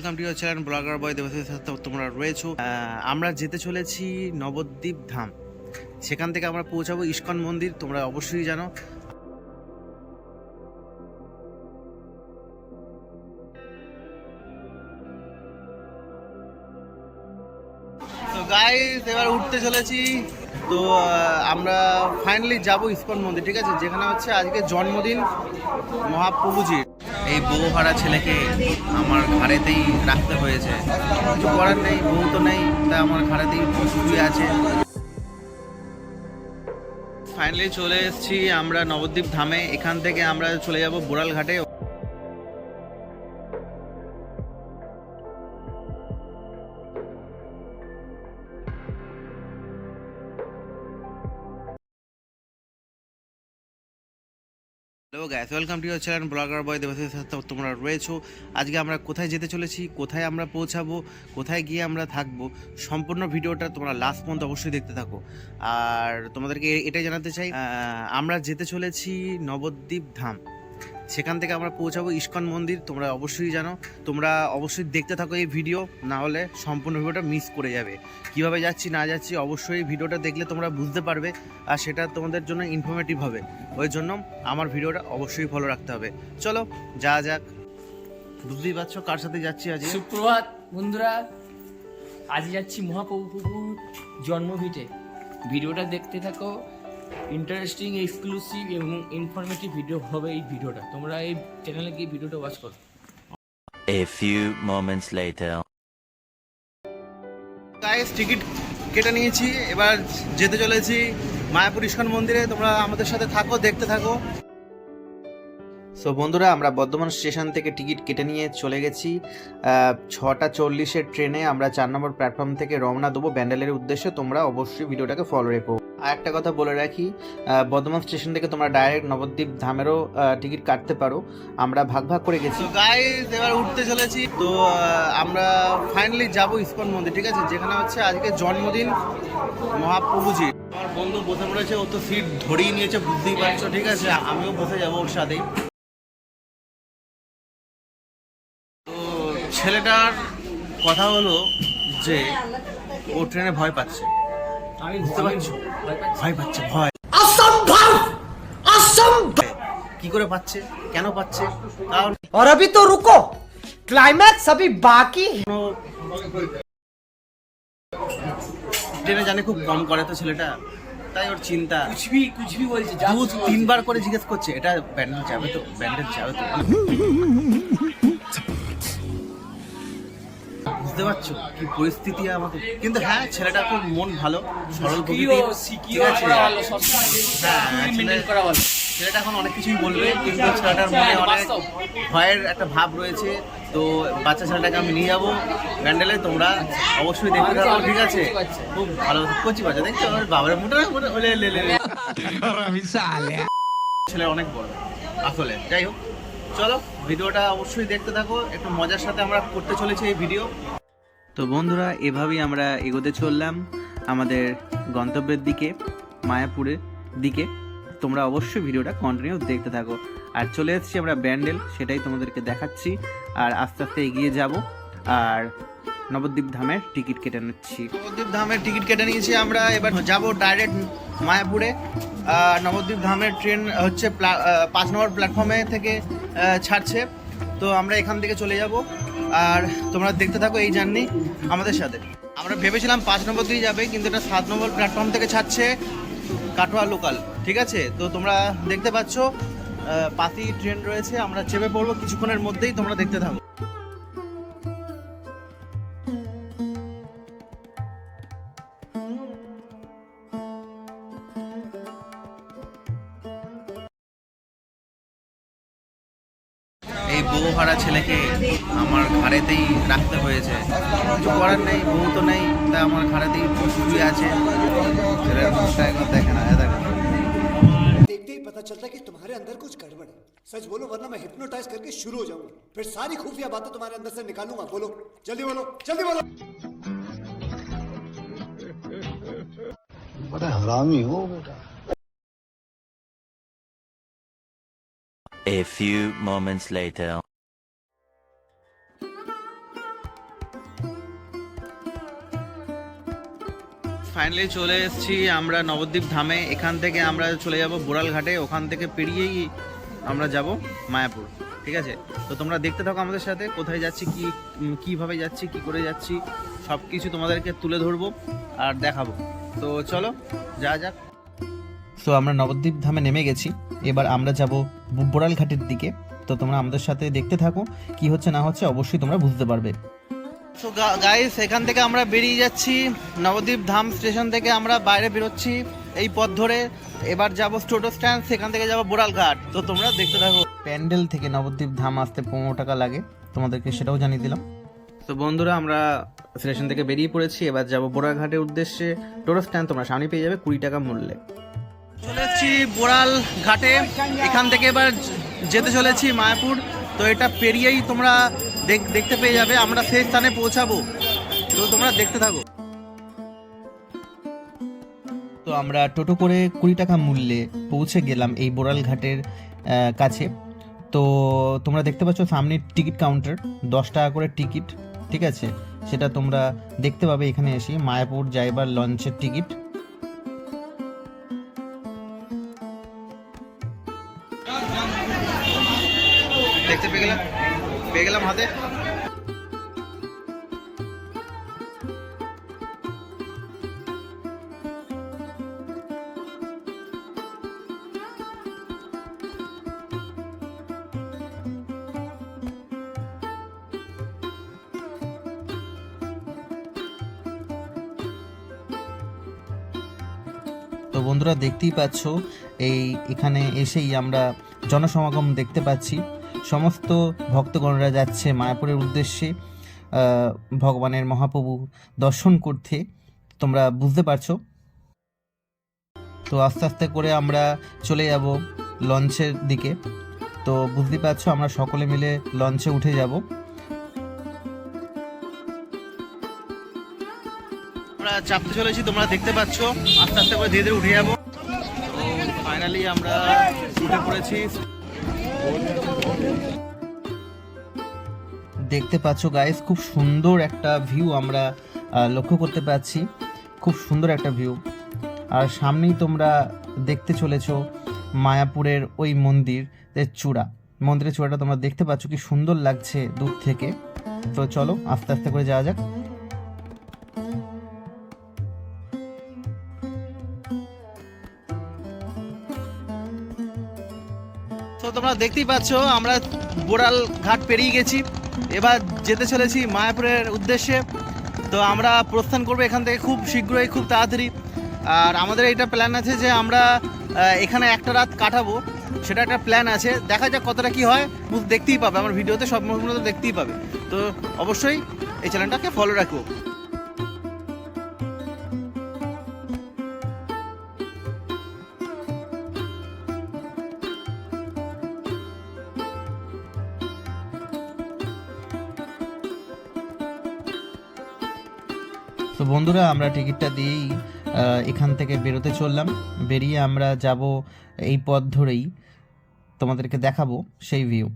Welcome to your channel blogger boy দেবসের সাথে তোমরা রয়েছো। আমরা যেতে চলেছি নবদ্বীপ ধাম। সেখান থেকে আমরা পৌঁছাবো ইস্কন মন্দির, তোমরা অবশ্যই জানো। এবার উঠতে চলেছি। তো আমরা ফাইনালি যাব ইস্কন মন্দির, ঠিক আছে? যেখানে হচ্ছে আজকে জন্মদিন মহাপ্রভুজির। এই বউ হারা ছেলেকে আমার ঘাড়েতেই রাখতে হয়েছে। কিছু করার নেই, বউ তো নেই তাই আমার ঘাড়েতেই শুয়ে আছে। ফাইনালি চলে এসেছি আমরা নবদ্বীপ ধামে। এখান থেকে আমরা চলে যাব বোড়াল ঘাটে hello guys welcome to your channel blogger boy দেবসের সাথে তোমরা রয়েছো। আজকে আমরা কোথায় যেতে চলেছি, কোথায় আমরা পৌঁছাবো, কোথায় গিয়ে আমরা থাকব, সম্পূর্ণ ভিডিওটা তোমরা লাস্ট পর্যন্ত অবশ্যই দেখতে থাকো। আর তোমাদেরকে এটাই জানাতে চাই আমরা যেতে চলেছি নবদ্বীপ ধাম। সেখান থেকে আমরা পৌঁছাবো। ইস্কন মন্দির, তোমরা অবশ্যই জানো। তোমরা অবশ্যই দেখতে থাকো এই ভিডিও, না হলে সম্পূর্ণ ভিডিওটা মিস করে যাবে। কীভাবে যাচ্ছি, না যাচ্ছি, অবশ্যই ভিডিওটা দেখলে তোমরা বুঝতে পারবে, আর সেটা তোমাদের জন্য ইনফরমেটিভ হবে। ওই জন্য আমার ভিডিওটা অবশ্যই ফলো রাখতে হবে। চলো, যা যাক। বুঝতেই পারছ কার সাথে যাচ্ছি আজ সুপ্রভাত, বন্ধুরা। আজ যাচ্ছি মহাপ্রভুর জন্মভিটে ভিডিওটা দেখতে থাকো। ইন্টারেস্টিং এক্সক্লুসিভ এবং ইনফরমেটিভ ভিডিও হবে এই ভিডিওটা তোমরা এই চ্যানেলে গিয়ে ভিডিওটা ওয়াচ করো। A few moments later. Guys ticket কেটে নিয়েছি। এবার যেতে চলেছি মায়াপুর ইস্কন মন্দিরে। তোমরা আমাদের সাথে থাকো দেখতে থাকো। সো বন্ধুরা আমরা বর্ধমান স্টেশন থেকে টিকিট কেটে নিয়ে চলে গেছি। ছটা চল্লিশের ট্রেনে আমরা চার নম্বর প্ল্যাটফর্ম থেকে রওনা দেবো। ব্যান্ডেলের উদ্দেশ্যে তোমরা অবশ্যই ভিডিওটাকে ফলো রেখো। আর একটা কথা বলে রাখি বর্ধমান স্টেশন থেকে তোমরা ডাইরেক্ট নবদ্বীপ ধামেরও টিকিট কাটতে পারো। আমরা ভাগ ভাগ করে গেছি। গাইস এবার উঠতে চলেছি। তো আমরা ফাইনালি যাব ইস্কন মন্দির, ঠিক আছে? যেখানে হচ্ছে আজকে জন্মদিন মহাপ্রভুজি। আমার বন্ধু বসে পড়েছে, ও তো সিট ধরিয়ে নিয়েছে, বুঝতেই পারছ, ঠিক আছে? আমিও বসে যাব ওর সাথেই তো, ছেলেটার কথা হলো যে, ও ট্রেনে ভয় পাচ্ছে। আমি বুঝতে পারছো? ভয় পাচ্ছি। ভয় পাচ্ছে ভয় কি করে পাচ্ছে কেন পাচ্ছে কারণ और अभी तो रुको क्लाइमैक्स अभी बाकी है কোনো ট্রেনে জানে খুব কম করে তো ছেলেটা তাই ওর চিন্তা কুছ ভি কুছ ভি বলছে যা দু খুশি বলছে। তিনবার করে জিজ্ঞেস করছে এটা ব্যান্ডেল যাবে তো ব্যান্ডেল যাবে তো বুঝতে পারছ কি পরিস্থিতি আমাকে কিন্তু হ্যাঁ ছেলেটা খুব মন ভালো সরল হ্যাঁ, ছেলেটা এখন অনেক কিছুই বলবে কিন্তু ছেলেটার মনে অনেক ভয়ের একটা ভাব রয়েছে। তো বাচ্চা ছেলেটাকে আমি নিয়ে যাব। ব্যান্ডেলে তোমরা অবশ্যই দেখতে থাকো ঠিক আছে? খুব ভালো কচি বাচ্চা দেখছ? আমার বাবার মোটা ওলে। ছেলে অনেক বড় আসলে। যাই হোক। চলো, ভিডিওটা অবশ্যই দেখতে থাকো, একটু মজার সাথে আমরা করতে চলেছি এই ভিডিও। তো বন্ধুরা, এভাবেই আমরা এগোতে চললাম আমাদের গন্তব্যের দিকে, মায়াপুরের দিকে। তোমরা অবশ্যই ভিডিওটা কন্টিনিউ দেখতে থাকো। আর চলে এসেছি আমরা ব্যান্ডেল, সেটাই তোমাদেরকে দেখাচ্ছি। আর আস্তে আস্তে এগিয়ে যাব। আর নবদ্বীপ ধামের টিকিট কেটে নিচ্ছি। নবদ্বীপ ধামের টিকিট কেটে নিয়েছি আমরা। এবার যাব ডাইরেক্ট মায়াপুরে। নবদ্বীপ ধামের ট্রেন হচ্ছে পাঁচ নম্বর প্ল্যাটফর্মে থেকে ছাড়ছে। তো আমরা এখান থেকে চলে যাব। আর তোমরা দেখতে থাকো এই জার্নি আমাদের সাথে। আমরা ভেবেছিলাম পাঁচ নম্বর দিয়ে যাবে, কিন্তু এটা সাত নম্বর প্ল্যাটফর্ম থেকে ছাড়ছে কাটোয়া লোকাল ঠিক আছে? তো তোমরা দেখতে পাচ্ছ পাতি ট্রেন রয়েছে, আমরা চেপে পড়ব, কিছুক্ষণের মধ্যেই তোমরা দেখতে থাকো। এই বউ হারা ছেলেকে আমার ঘাড়েতেই রাখতে হয়েছে কিছু করার নেই বউ তো নেই তাই আমার ঘাড়েতেই শুয়ে আছে ছেলের মুখটা একবার দেখে না এ দেখো देखते ही पता चलता है कि तुम्हारे अंदर कुछ गड़बड़ है सच बोलो वरना मैं हिप्नोटाइज करके शुरू हो जाऊंगा फिर सारी खुफिया बातें तुम्हारे अंदर से निकालूंगा बोलो जल्दी बोलो जल्दी बोलो बड़ा हरामी हो बेटा A few moments later. Finally চলে এসেছি আমরা নবদ্বীপ ধামে। এখান থেকে আমরা চলে যাব বোড়ালঘাটে ওখান থেকে পেরিয়েই আমরা যাব মায়াপুর। ঠিক আছে? তো তোমরা দেখতে থাকো আমাদের সাথে, কোথায় যাচ্ছি, কি কীভাবে যাচ্ছি, কি করে যাচ্ছি সব কিছু তোমাদেরকে তুলে ধরবো আর দেখাবো। তো চলো, যা যাক। তো আমরা নবদ্বীপ ধামে নেমে গেছি। এবার আমরা যাব বোরাল ঘাটের দিকে। তো তোমরা আমাদের সাথে দেখতে থাকো কি হচ্ছে না হচ্ছে অবশ্যই তোমরা বুঝতে পারবে। তো গাইস এখান থেকে আমরা বেরিয়ে যাচ্ছি। নবদ্বীপ ধাম স্টেশন থেকে আমরা বাইরে বেরোচ্ছি এই পথ ধরে। এবার যাব টোটো স্ট্যান্ড সেখান থেকে যাব বোরাল ঘাট। তো তোমরা দেখতে থাকো। প্যান্ডেল থেকে নবদ্বীপ ধাম আসতে পনেরো টাকা লাগে। তোমাদেরকে সেটাও জানিয়ে দিলাম। তো বন্ধুরা আমরা স্টেশন থেকে বেরিয়ে পড়েছি। এবার যাব বোরাল ঘাটের উদ্দেশ্যে। টোটো স্ট্যান্ড তোমরা সামনে পেয়ে যাবে কুড়ি টাকা মূল্যে। চলে এসেছি বোরাল ঘাটে। এখান থেকে এবার যেতে চলেছি মায়াপুর। তো এটা পেরিয়েই তোমরা দেখ- দেখতে পেয়ে যাবে। আমরা সেই স্থানে পৌঁছাবো। তো তোমরা দেখতে থাকো। তো আমরা টোটো করে কুড়ি টাকা মূল্যে পৌঁছে গেলাম এই বোরাল ঘাটের কাছে। তো তোমরা দেখতে পাচ্ছ সামনে টিকিট কাউন্টার, দশ টাকা করে টিকিট, ঠিক আছে? সেটা তোমরা দেখতে পাবে এখানে এসে। মায়াপুর যাইবার লঞ্চের টিকিট। দেখতে পেয়ে গেলাম পেয়ে গেলাম হাতে। তো বন্ধুরা দেখতেই পাচ্ছ, এই এখানে এসেই আমরা জনসমাগম দেখতে পাচ্ছি। সমস্ত ভক্তগণরা যাচ্ছে মায়াপুরের উদ্দেশ্যে ভগবানের মহাপ্রভু দর্শন করতে। তোমরা বুঝতে পারছ? তো আস্তে আস্তে করে আমরা চলে যাব লঞ্চের দিকে। তো বুঝতে পারছ, আমরা সকলে মিলে লঞ্চে উঠে যাব। আমরা চাপতে চলেছি তোমরা দেখতে পাচ্ছ। আস্তে আস্তে করে ধীরে ধীরে উঠে যাব। ফাইনালি আমরা উঠে পড়েছি। দেখতে পাচ্ছ গাইস খুব সুন্দর একটা ভিউ আমরা লক্ষ্য করতে পারছি খুব সুন্দর একটা ভিউ আর সামনেই তোমরা দেখতে চলেছো মায়াপুরের ওই মন্দিরের চূড়া। মন্দিরের চূড়াটা তোমরা দেখতে পাচ্ছ কি সুন্দর লাগছে দূর থেকে। তো চলো, আস্তে আস্তে করে যাওয়া যাক। তো তোমরা দেখতেই পাচ্ছ, আমরা বোরাল ঘাট পেরিয়ে গেছি। এবার যেতে চলেছি মায়াপুরের উদ্দেশ্যে। তো আমরা প্রস্থান করব এখান থেকে খুব শীঘ্রই, খুব তাড়াতাড়ি। আর আমাদের এটা প্ল্যান আছে যে আমরা এখানে একটা রাত কাটাবো। সেটা একটা প্ল্যান আছে। দেখা যাক কতটা কি হয়। দেখতেই পাবে। আমার ভিডিওতে সব তো দেখতেই পাবে। তো অবশ্যই এই চ্যানেলটাকে ফলো রাখব তো বন্ধুরা, আমরা টিকিটটা দিয়েই এখান থেকে বেরোতে চললাম। বেরিয়ে আমরা যাব এই পথ ধরেই। তোমাদেরকে দেখাবো সেই ভিউ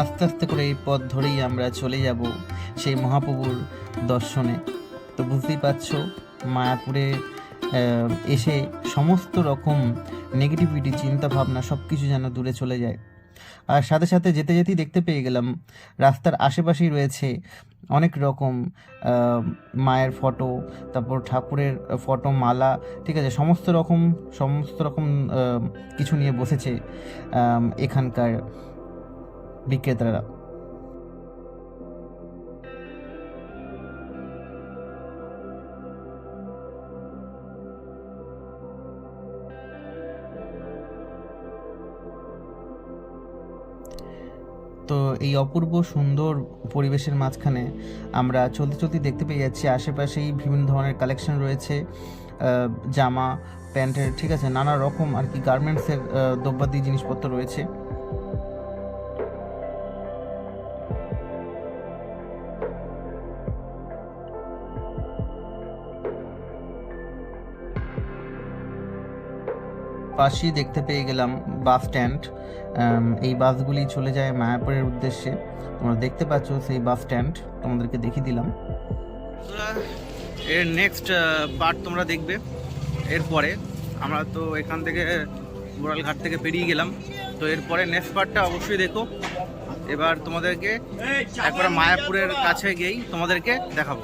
আস্তে আস্তে করে এই পথ ধরেই আমরা চলে যাব সেই মহাপ্রভুর দর্শনে। তো বুঝতেই পারছ, মায়াপুরে এসে সমস্ত রকম নেগেটিভিটি চিন্তা ভাবনা সব কিছু যেন দূরে চলে যায়। আর সাথে সাথে যেতে যেতেই দেখতে পেয়ে গেলাম, রাস্তার আশেপাশেই রয়েছে অনেক রকম মায়ের ফটো, তারপর ঠাকুরের ফটো, মালা, ঠিক আছে, সমস্ত রকম সমস্ত রকম কিছু নিয়ে বসেছে এখানকার। বিক্রেতারা। তো এই অপূর্ব সুন্দর পরিবেশের মাঝখানে আমরা চলতে চলতে দেখতে পেয়ে যাচ্ছি, আশেপাশেই বিভিন্ন ধরনের কালেকশন রয়েছে জামা, প্যান্টের, ঠিক আছে, নানা রকম আর কি গার্মেন্টসের দ্রব্যাদি জিনিসপত্র রয়েছে। পাশেই দেখতে পেয়ে গেলাম বাস স্ট্যান্ড। এই বাসগুলি চলে যায় মায়াপুরের উদ্দেশ্যে। তোমরা দেখতে পাচ্ছ সেই বাস স্ট্যান্ড। তোমাদেরকে দেখিয়ে দিলাম। এর নেক্সট পার্ট তোমরা দেখবে। এরপরে আমরা তো এখান থেকে বোরালঘাট থেকে পেরিয়ে গেলাম। তো এরপরে নেক্সট পার্টটা অবশ্যই দেখো। এবার তোমাদেরকে একবার মায়াপুরের কাছে গিয়েই তোমাদেরকে দেখাবো।